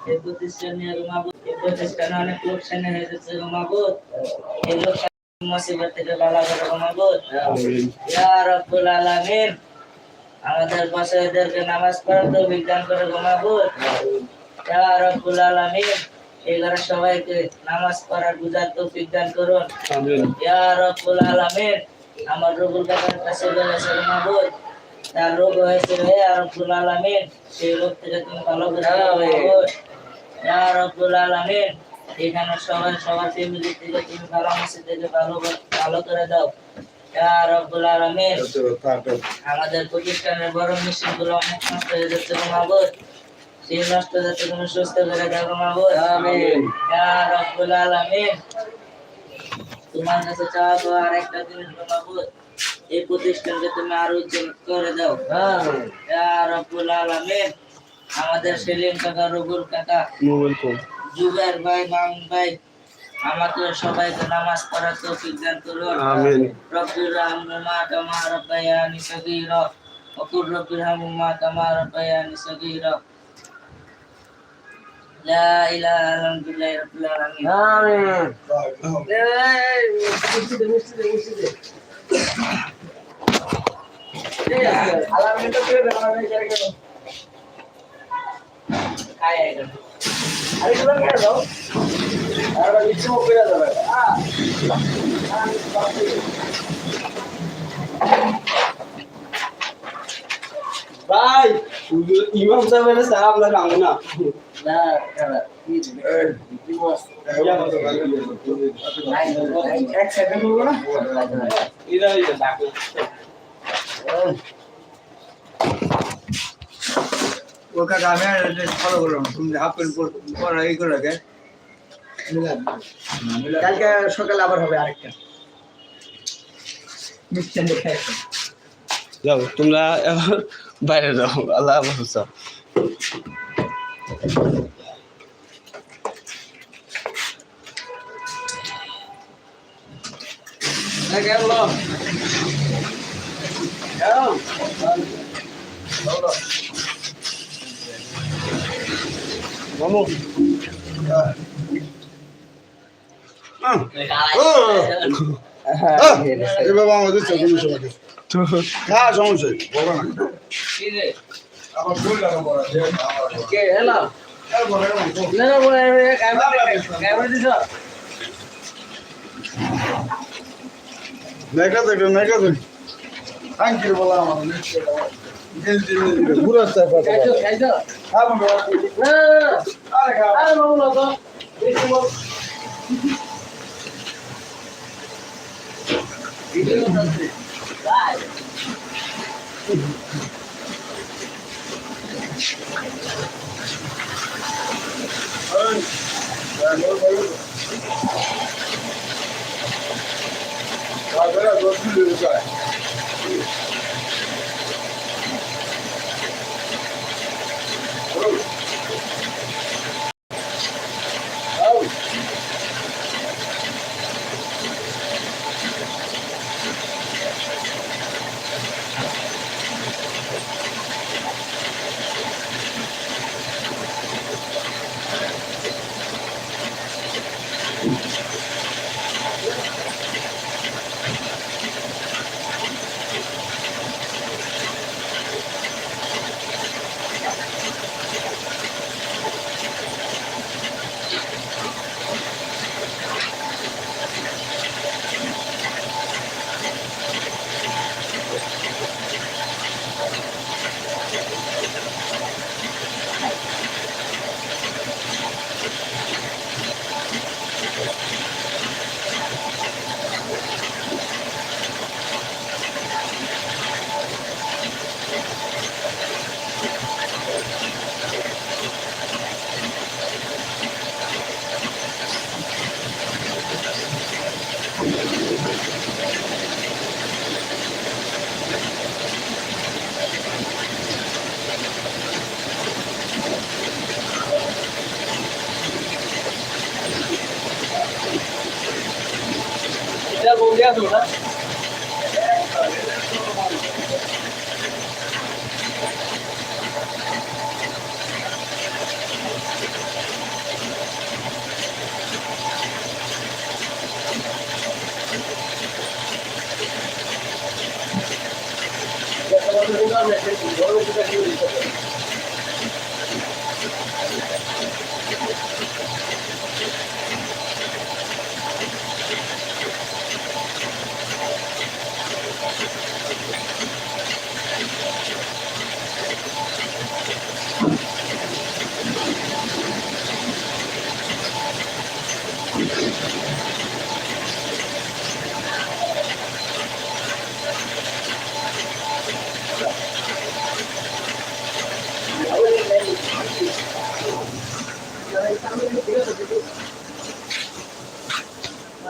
এই প্রতিষ্ঠানে মাবুদ এই প্রতিষ্ঠানে অনেক লোকসান হয়ে যাচ্ছে গো এই লোকসান মুসিবত থেকে বালা করে গো ইয়া রাব্বুল আলামিন। আমাদের বাসায়দেরকে নামাজ তৌফিক দান করে গো মাবুদ। ইয়া রাব্বুল আলামিন। এই সবাইকে নামাজ পড়ার বুঝার তৌফিক দান করুন। ইয়া রাব্বুল আলামিন। আমার কাকার কাছে বলেছে গো মাবুদ এখানে সবাই সবার ফ্যামিলি তুমি ভালো মসজিদ থেকে ভালো ভালো করে দাও আমাদের প্রতিষ্ঠানের বড় মেশিনগুলো অনেক নষ্ট হয়ে যাচ্ছে মাবুদ সেই নষ্ট যাতে তুমি সুস্থ করে দাও মাবুদ আমিন রব্বুল আলামিন তোমার কাছে চাওয়া তো আর একটা জিনিস মাবুদ এই প্রতিষ্ঠানকে তুমি আরো উজ্জ্বল করে দাও ইয়া রব্বুল আলামিন আমাদের সেলিম কাকা রবুল কাকা জুবের ভাই মামুন ভাই আমাকে সবাইকে নামাজ পড়ার তৌফিক দান করুন আমিন রব্বির রহমুমা কামা রব্বায়ানি সগীরা وقل رب ارحمهما كما ربياني صغيرا لا اله الا انت الله رب العالمين খাই আইটেম ভাই ইমাম সাহেবের সাহেব না কাম না। এক সেকেন্ড হলো না? ও কাকা আমি আর ফলো করলাম। তুমি হাফ প্যান্ট পরা এই করে রাখে। কালকে সকালে আবার হবে আরেকটা। যাও তোমরা বাইরে যাও। আল্লাহ গেল মামু এ বাবা আমাদের চোখের সবাইকে তো হ্যাঁ সমস্যা বলো না নেকা দেখো নেকা দেখো Hangi bulamadım hiç şey bulamadım. Geldiğimde gibi. Burası da fazla. Kaydı, kaydı. Tamam ya. Ha. Hadi kalk. Hadi oğlum da. Geçim ol. Geçim ol. Vay. Ay. Ben de bayıldım. Kadra dostum diyoruz. Gracias.